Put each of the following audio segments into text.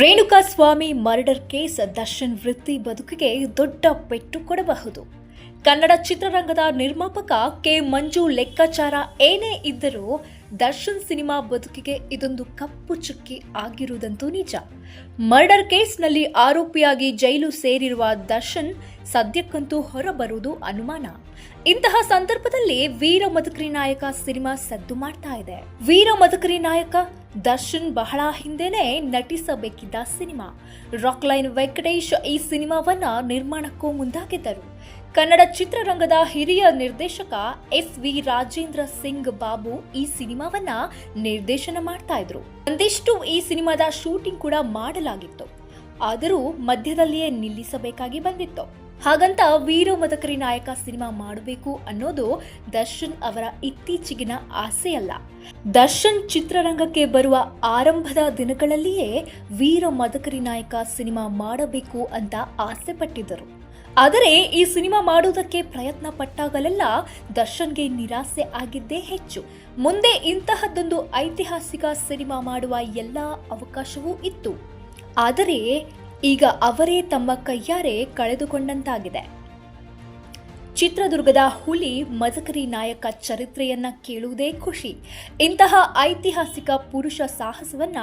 Renuka Swamy murder case, Darshan ವೃತ್ತಿ ಬದುಕಿಗೆ ದೊಡ್ಡ ಪೆಟ್ಟು ಕೊಡಬಹುದು. ಕನ್ನಡ ಚಿತ್ರರಂಗದ ನಿರ್ಮಾಪಕ ಕೆ. ಮಂಜು ಲೆಕ್ಕಾಚಾರ ಏನೇ ಇದ್ದರೂ ದರ್ಶನ್ ಸಿನಿಮಾ ಬದುಕಿಗೆ ಇದೊಂದು ಕಪ್ಪು ಚುಕ್ಕಿ ಆಗಿರುವುದಂತೂ ನಿಜ. ಮರ್ಡರ್ ಕೇಸ್ನಲ್ಲಿ ಆರೋಪಿಯಾಗಿ ಜೈಲು ಸೇರಿರುವ ದರ್ಶನ್ ಸದ್ಯಕ್ಕಂತೂ ಹೊರಬರುವುದು ಅನುಮಾನ. ಇಂತಹ ಸಂದರ್ಭದಲ್ಲಿ ವೀರ ಮದಕರಿ ನಾಯಕ ಸಿನಿಮಾ ಸದ್ದು ಮಾಡ್ತಾ ಇದೆ. ವೀರ ಮದಕರಿ ನಾಯಕ ದರ್ಶನ್ ಬಹಳ ಹಿಂದೆನೆ ನಟಿಸಬೇಕಿದ್ದ ಸಿನಿಮಾ. ರಾಕ್ಲೈನ್ ವೆಂಕಟೇಶ್ ಈ ಸಿನಿಮಾವನ್ನ ನಿರ್ಮಾಣಕ್ಕೂ ಮುಂದಾಗಿದ್ದರು. ಕನ್ನಡ ಚಿತ್ರರಂಗದ ಹಿರಿಯ ನಿರ್ದೇಶಕ ಎಸ್ ವಿ ರಾಜೇಂದ್ರ ಸಿಂಗ್ ಬಾಬು ಈ ಸಿನಿಮಾವನ್ನ ನಿರ್ದೇಶನ ಮಾಡ್ತಾ ಇದ್ರು. ಒಂದಿಷ್ಟು ಈ ಸಿನಿಮಾದ ಶೂಟಿಂಗ್ ಕೂಡ ಮಾಡಲಾಗಿತ್ತು. ಆದರೂ ಮಧ್ಯದಲ್ಲಿಯೇ ನಿಲ್ಲಿಸಬೇಕಾಗಿ ಬಂದಿತ್ತು. ಹಾಗಂತ ವೀರ ಮದಕರಿ ನಾಯಕ ಸಿನಿಮಾ ಮಾಡಬೇಕು ಅನ್ನೋದು ದರ್ಶನ್ ಅವರ ಇತ್ತೀಚೆಗಿನ ಆಸೆಯಲ್ಲ. ದರ್ಶನ್ ಚಿತ್ರರಂಗಕ್ಕೆ ಬರುವ ಆರಂಭದ ದಿನಗಳಲ್ಲಿಯೇ ವೀರ ಮದಕರಿ ನಾಯಕ ಸಿನಿಮಾ ಮಾಡಬೇಕು ಅಂತ ಆಸೆ ಪಟ್ಟಿದ್ದರು ಆದರೆ ಈ ಸಿನಿಮಾ ಮಾಡುವುದಕ್ಕೆ ಪ್ರಯತ್ನ ಪಟ್ಟಾಗಲೆಲ್ಲ ದರ್ಶನ್ಗೆ ನಿರಾಸೆ ಆಗಿದ್ದೇ ಹೆಚ್ಚು. ಮುಂದೆ ಇಂತಹದ್ದೊಂದು ಐತಿಹಾಸಿಕ ಸಿನಿಮಾ ಮಾಡುವ ಎಲ್ಲ ಅವಕಾಶವೂ ಇತ್ತು. ಆದರೆ ಈಗ ಅವರೇ ತಮ್ಮ ಕೈಯಾರೆ ಕಳೆದುಕೊಂಡಂತಾಗಿದೆ. ಚಿತ್ರದುರ್ಗದ ಹುಲಿ ಮದಕರಿ ನಾಯಕ ಚರಿತ್ರೆಯನ್ನ ಕೇಳುವುದೇ ಖುಷಿ. ಇಂತಹ ಐತಿಹಾಸಿಕ ಪುರುಷ ಸಾಹಸವನ್ನ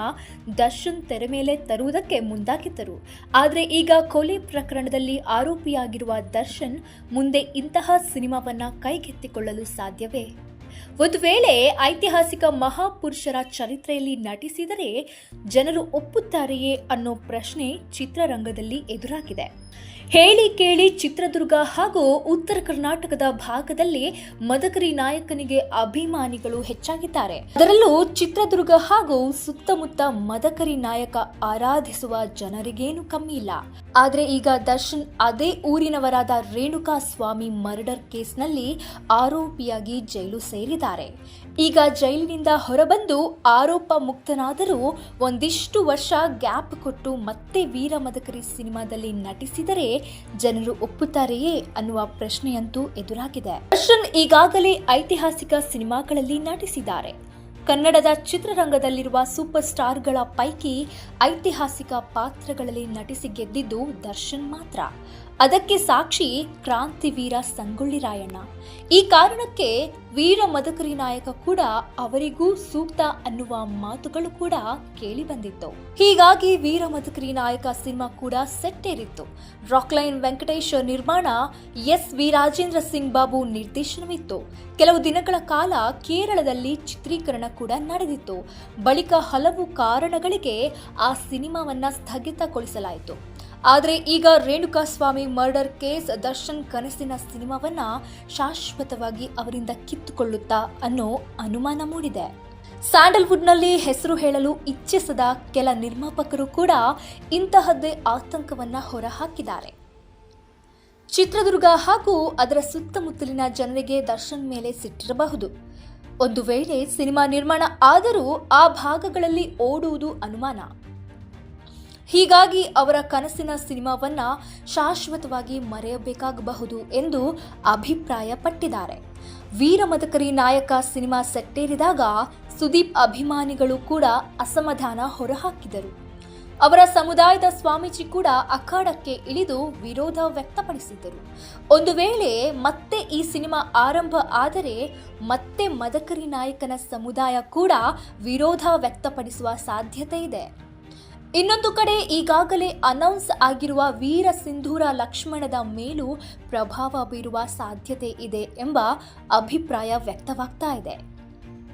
ದರ್ಶನ್ ತೆರೆ ಮೇಲೆ ತರುವುದಕ್ಕೆ ಮುಂದಾಗಿದ್ದರು. ಆದರೆ ಈಗ ಕೊಲೆ ಪ್ರಕರಣದಲ್ಲಿ ಆರೋಪಿಯಾಗಿರುವ ದರ್ಶನ್ ಮುಂದೆ ಇಂತಹ ಸಿನಿಮಾವನ್ನ ಕೈಗೆತ್ತಿಕೊಳ್ಳಲು ಸಾಧ್ಯವೇ? ಒಂದು ವೇಳೆ ಐತಿಹಾಸಿಕ ಮಹಾಪುರುಷರ ಚರಿತ್ರೆಯಲ್ಲಿ ನಟಿಸಿದರೆ ಜನರು ಒಪ್ಪುತ್ತಾರೆಯೇ ಅನ್ನೋ ಪ್ರಶ್ನೆ ಚಿತ್ರರಂಗದಲ್ಲಿ ಎದುರಾಗಿದೆ. ಹೇಳಿ ಕೇಳಿ ಚಿತ್ರದುರ್ಗ ಹಾಗೂ ಉತ್ತರ ಕರ್ನಾಟಕದ ಭಾಗದಲ್ಲಿ ಮದಕರಿ ನಾಯಕನಿಗೆ ಅಭಿಮಾನಿಗಳು ಹೆಚ್ಚಾಗಿದ್ದಾರೆ. ಅದರಲ್ಲೂ ಚಿತ್ರದುರ್ಗ ಹಾಗೂ ಸುತ್ತಮುತ್ತ ಮದಕರಿ ನಾಯಕ ಆರಾಧಿಸುವ ಜನರಿಗೇನು ಕಮ್ಮಿ ಇಲ್ಲ. ಆದರೆ ಈಗ ದರ್ಶನ್ ಅದೇ ಊರಿನವರಾದ ರೇಣುಕಾ ಸ್ವಾಮಿ ಮರ್ಡರ್ ಕೇಸ್ನಲ್ಲಿ ಆರೋಪಿಯಾಗಿ ಜೈಲು ಸೇರಿದ್ದಾರೆ. ಈಗ ಜೈಲಿನಿಂದ ಹೊರಬಂದು ಆರೋಪ ಮುಕ್ತನಾದರೂ ಒಂದಿಷ್ಟು ವರ್ಷ ಗ್ಯಾಪ್ ಕೊಟ್ಟು ಮತ್ತೆ ವೀರ ಮದಕರಿ ಸಿನಿಮಾದಲ್ಲಿ ನಟಿಸಿದರೆ ಜನರು ಒಪ್ಪುತ್ತಾರೆಯೇ ಅನ್ನುವ ಪ್ರಶ್ನೆಯಂತೂ ಎದುರಾಗಿದೆ. ದರ್ಶನ್ ಈಗಾಗಲೇ ಐತಿಹಾಸಿಕ ಸಿನಿಮಾಗಳಲ್ಲಿ ನಟಿಸಿದ್ದಾರೆ. ಕನ್ನಡದ ಚಿತ್ರರಂಗದಲ್ಲಿರುವ ಸೂಪರ್ ಸ್ಟಾರ್ಗಳ ಪೈಕಿ ಐತಿಹಾಸಿಕ ಪಾತ್ರಗಳಲ್ಲಿ ನಟಿಸಿ ಗೆದ್ದಿದ್ದು ದರ್ಶನ್ ಮಾತ್ರ. ಅದಕ್ಕೆ ಸಾಕ್ಷಿ ಕ್ರಾಂತಿವೀರ ಸಂಗೊಳ್ಳಿ ರಾಯಣ್ಣ ಈ ಕಾರಣಕ್ಕೆ ವೀರ ಮದಕರಿ ನಾಯಕ ಕೂಡ ಅವರಿಗೂ ಸೂಕ್ತ ಅನ್ನುವ ಮಾತುಗಳು ಕೂಡ ಕೇಳಿ ಬಂದಿತ್ತು. ಹೀಗಾಗಿ ವೀರ ಮದಕರಿ ನಾಯಕ ಸಿನಿಮಾ ಕೂಡ ಸೆಟ್ಟೇರಿತ್ತು. ರಾಕ್ಲೈನ್ ವೆಂಕಟೇಶ್ ನಿರ್ಮಾಣ ಎಸ್ ವಿ ರಾಜೇಂದ್ರ ಸಿಂಗ್ ಬಾಬು ನಿರ್ದೇಶನವಿತ್ತು. ಕೆಲವು ದಿನಗಳ ಕಾಲ ಕೇರಳದಲ್ಲಿ ಚಿತ್ರೀಕರಣ ಕೂಡ ನಡೆದಿತ್ತು. ಬಳಿಕ ಹಲವು ಕಾರಣಗಳಿಗೆ ಆ ಸಿನಿಮಾವನ್ನ ಸ್ಥಗಿತಗೊಳಿಸಲಾಯಿತು. ಆದರೆ ಈಗ ರೇಣುಕಾ ಸ್ವಾಮಿ ಮರ್ಡರ್ ಕೇಸ್ ದರ್ಶನ್ ಕನಸಿನ ಸಿನಿಮಾವನ್ನ ಶಾಶ್ವತವಾಗಿ ಅವರಿಂದ ಕಿತ್ತುಕೊಳ್ಳುತ್ತಾ ಅನ್ನೋ ಅನುಮಾನ ಮೂಡಿದೆ. ಸ್ಯಾಂಡಲ್ವುಡ್ನಲ್ಲಿ ಹೆಸರು ಹೇಳಲು ಇಚ್ಛಿಸದ ಕೆಲ ನಿರ್ಮಾಪಕರು ಕೂಡ ಇಂತಹದ್ದೇ ಆತಂಕವನ್ನ ಹೊರಹಾಕಿದ್ದಾರೆ. ಚಿತ್ರದುರ್ಗ ಹಾಗೂ ಅದರ ಸುತ್ತಮುತ್ತಲಿನ ಜನರಿಗೆ ದರ್ಶನ್ ಮೇಲೆ ಸಿಟ್ಟಿರಬಹುದು. ಒಂದು ವೇಳೆ ಸಿನಿಮಾ ನಿರ್ಮಾಣ ಆದರೂ ಆ ಭಾಗಗಳಲ್ಲಿ ಓಡುವುದು ಅನುಮಾನ. ಹೀಗಾಗಿ ಅವರ ಕನಸಿನ ಸಿನಿಮಾವನ್ನ ಶಾಶ್ವತವಾಗಿ ಮರೆಯಬೇಕಾಗಬಹುದು ಎಂದು ಅಭಿಪ್ರಾಯಪಟ್ಟಿದ್ದಾರೆ. ವೀರ ಮದಕರಿ ನಾಯಕ ಸಿನಿಮಾ ಸೆಟ್ಟೇರಿದಾಗ ಸುದೀಪ್ ಅಭಿಮಾನಿಗಳು ಕೂಡ ಅಸಮಾಧಾನ ಹೊರಹಾಕಿದರು. ಅವರ ಸಮುದಾಯದ ಸ್ವಾಮೀಜಿ ಕೂಡ ಅಖಾಡಕ್ಕೆ ಇಳಿದು ವಿರೋಧ ವ್ಯಕ್ತಪಡಿಸಿದ್ದರು. ಒಂದು ವೇಳೆ ಮತ್ತೆ ಈ ಸಿನಿಮಾ ಆರಂಭ ಆದರೆ ಮತ್ತೆ ಮದಕರಿ ನಾಯಕನ ಸಮುದಾಯ ಕೂಡ ವಿರೋಧ ವ್ಯಕ್ತಪಡಿಸುವ ಸಾಧ್ಯತೆ ಇದೆ. ಇನ್ನೊಂದು ಕಡೆ ಈಗಾಗಲೇ ಅನೌನ್ಸ್ ಆಗಿರುವ ವೀರ ಸಿಂಧೂರ ಲಕ್ಷ್ಮಣದ ಮೇಲೂ ಪ್ರಭಾವ ಬೀರುವ ಸಾಧ್ಯತೆ ಇದೆ ಎಂಬ ಅಭಿಪ್ರಾಯ ವ್ಯಕ್ತವಾಗ್ತಾ ಇದೆ.